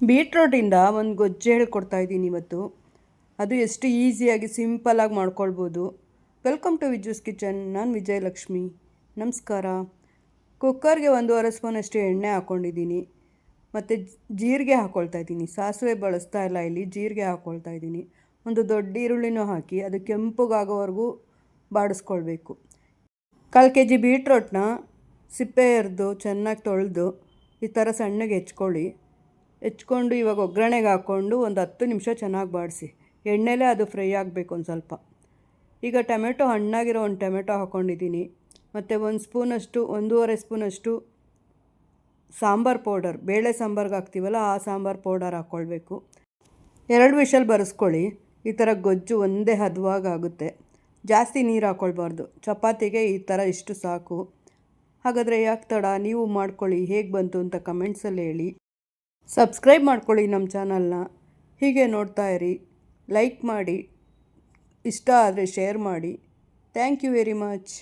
ಬೀಟ್ರೋಟಿಂದ ಒಂದು ಗೊಜ್ಜು ಹೇಳ್ಕೊಡ್ತಾ ಇದ್ದೀನಿ ಇವತ್ತು. ಅದು ಎಷ್ಟು ಈಸಿಯಾಗಿ ಸಿಂಪಲಾಗಿ ಮಾಡ್ಕೊಳ್ಬೋದು. ವೆಲ್ಕಮ್ ಟು ವಿಜ್ಯೂಸ್ ಕಿಚನ್ ನಾನು ವಿಜಯಲಕ್ಷ್ಮಿ ನಮಸ್ಕಾರ. ಕುಕ್ಕರ್ಗೆ ಒಂದೂವರೆ ಸ್ಪೂನಷ್ಟು ಎಣ್ಣೆ ಹಾಕ್ಕೊಂಡಿದ್ದೀನಿ ಮತ್ತು ಜೀರಿಗೆ ಹಾಕ್ಕೊಳ್ತಾ ಇದ್ದೀನಿ. ಸಾಸಿವೆ ಬಳಸ್ತಾ ಇಲ್ಲ ಇಲ್ಲಿ, ಜೀರಿಗೆ ಹಾಕ್ಕೊಳ್ತಾ ಇದ್ದೀನಿ. ಒಂದು ದೊಡ್ಡ ಈರುಳ್ಳಿನೂ ಹಾಕಿ ಅದು ಕೆಂಪಗಾಗೋವರೆಗೂ ಬಾಡಿಸ್ಕೊಳ್ಬೇಕು. ಕಾಲು ಕೆ ಜಿ ಬೀಟ್ರೋಟ್ನ ಸಿಪ್ಪೆ ಎರೆದು, ಚೆನ್ನಾಗಿ ತೊಳೆದು, ಈ ಥರ ಸಣ್ಣಗೆ ಹೆಚ್ಕೊಳ್ಳಿ. ಹೆಚ್ಕೊಂಡು ಇವಾಗ ಒಗ್ಗರಣೆಗೆ ಹಾಕ್ಕೊಂಡು ಒಂದು ಹತ್ತು ನಿಮಿಷ ಚೆನ್ನಾಗಿ ಬಾಡಿಸಿ. ಎಣ್ಣೆಲೇ ಅದು ಫ್ರೈ ಆಗಬೇಕು ಒಂದು ಸ್ವಲ್ಪ. ಈಗ ಟೊಮೆಟೊ ಹಣ್ಣಾಗಿರೋ ಒಂದು ಟೊಮೆಟೊ ಹಾಕ್ಕೊಂಡಿದ್ದೀನಿ ಮತ್ತು ಒಂದು ಸ್ಪೂನಷ್ಟು, ಒಂದೂವರೆ ಸ್ಪೂನಷ್ಟು ಸಾಂಬಾರು ಪೌಡರ್, ಬೇಳೆ ಸಾಂಬಾರ್ಗೆ ಹಾಕ್ತೀವಲ್ಲ ಆ ಸಾಂಬಾರು ಪೌಡರ್ ಹಾಕ್ಕೊಳ್ಬೇಕು. ಎರಡು ವಿಷಲ್ ಬರೆಸ್ಕೊಳ್ಳಿ. ಈ ಥರ ಗೊಜ್ಜು ಒಂದೇ ಹದವಾಗಿ ಆಗುತ್ತೆ. ಜಾಸ್ತಿ ನೀರು ಹಾಕ್ಕೊಳ್ಬಾರ್ದು. ಚಪಾತಿಗೆ ಈ ಥರ ಇಷ್ಟು ಸಾಕು. ಹಾಗಾದರೆ ಯಾಕೆ ತಡ? ನೀವು ಮಾಡ್ಕೊಳ್ಳಿ. ಹೇಗೆ ಬಂತು ಅಂತ ಕಮೆಂಟ್ಸಲ್ಲಿ ಹೇಳಿ. ಸಬ್ಸ್ಕ್ರೈಬ್ ಮಾಡ್ಕೊಳ್ಳಿ ನಮ್ಮ ಚಾನಲ್ನ ಹೀಗೆ ನೋಡ್ತಾ ಇರಿ. ಲೈಕ್ ಮಾಡಿ. ಇಷ್ಟ ಆದರೆ ಶೇರ್ ಮಾಡಿ. Thank you very much